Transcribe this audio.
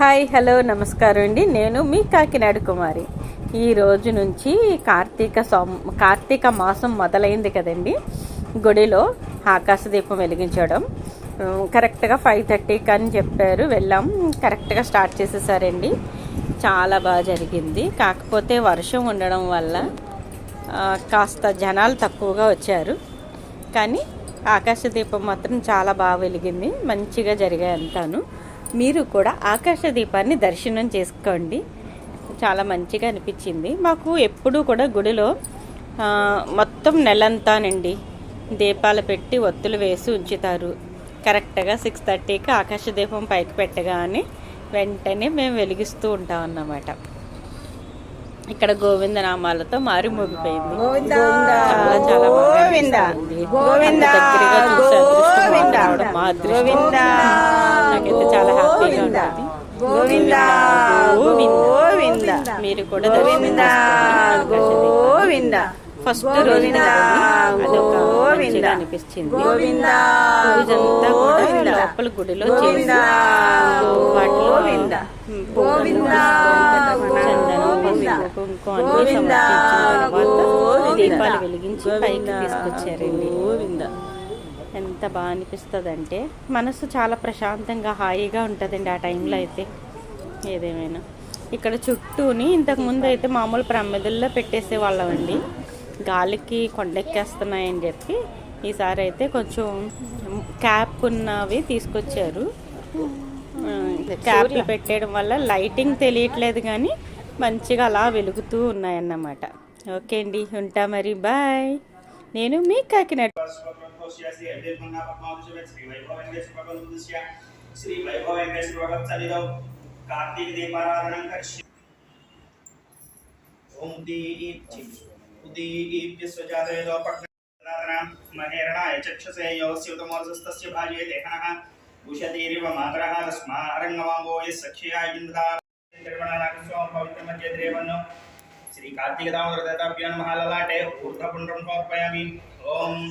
Hi hello నమస్కారం అండి. నేను మీ కాకినాడ కుమారి. ఈ రోజు నుంచి కార్తీక సోమ కార్తీక మాసం మొదలైంది కదండి. గుడిలో ఆకాశ దీపం వెలిగించడం. కరెక్ట్గా ఫైవ్ థర్టీకి అని చెప్పారు. వెళ్ళాం. కరెక్ట్గా స్టార్ట్ చేసేసారండి. చాలా బాగా జరిగింది. కాకపోతే వర్షం ఉండడం వల్ల కాస్త జనాలు తక్కువగా వచ్చారు. కానీ ఆకాశ దీపం మాత్రం చాలా బాగా వెలిగింది. మంచిగా జరిగాయి అంతాను. మీరు కూడా ఆకాశ దీపాన్ని దర్శనం చేసుకోండి. చాలా మంచిగా అనిపించింది. మాకు ఎప్పుడూ కూడా గుడిలో మొత్తం నెలంతానండి దీపాలు పెట్టి ఒత్తులు వేసి ఉంచుతారు. కరెక్ట్గా సిక్స్ థర్టీకి ఆకాశ దీపం పైకి పెట్టగానే వెంటనే మేము వెలిగిస్తూ ఉంటాం అన్నమాట. ఇక్కడ గోవింద నామాలతో మారి మోగిపోయింది. చాలా చాలా బాగా మా అదృష్టం. గోవింద. గోవింద మీరు కూడా గోవింద ఫస్ట్ అనిపించింది. పూజంతా కూడా లోపల గుడిలో చేసి వాటిలో గోవింద. చందనం పసుపు కుంకుమ అన్ని సమర్పించిన తర్వాత దీపాలు వెలిగించి పైకి తీసుకొచ్చారండి. ఎంత బాగా అనిపిస్తుంది అంటే మనసు చాలా ప్రశాంతంగా హాయిగా ఉంటుందండి ఆ టైంలో అయితే. ఏదేమైనా. ఇక్కడ చుట్టూని ఇంతకు ముందు అయితే మామూలు ప్రమిదల్లో పెట్టేసే వాళ్ళమండి. గాలికి కొండెక్కేస్తున్నాయని చెప్పి ఈసారి అయితే కొంచెం క్యాప్ ఉన్నవి తీసుకొచ్చారు క్యాప్లు పెట్టేయడం వల్ల లైటింగ్ తెలియట్లేదు కానీ మంచిగా అలా వెలుగుతూ ఉన్నాయన్నమాట. ఓకే అండి ఉంటా మరి బాయ్. నేను మీ కాకినాడ. तपस्या श्री हरिदेव मन्ना पद्मावती श्री वैभव वेंकटेश्वर भगवान तपस्या श्री वैभव वेंकटेश्वर भगवान चलिदो कार्तिक दीपाराधन कर ओम दीप उदीप्य स्वजातय दो पटनाराधना महेरणाय चक्षसे योस्योतमोर्जस्तस्य भाजयते हनः उषधीरिव मातरः तस्मारङ्गवाङ्गो यः सख्यया इन्द्रा निर्वणानागस्वामं पवित्रमध्यद्रेवन्नो श्रीकार्तिकदामोदताभ्यान् महाललाटे ऊर्ध्वपुण्ड्रं समर्पयामि ओम्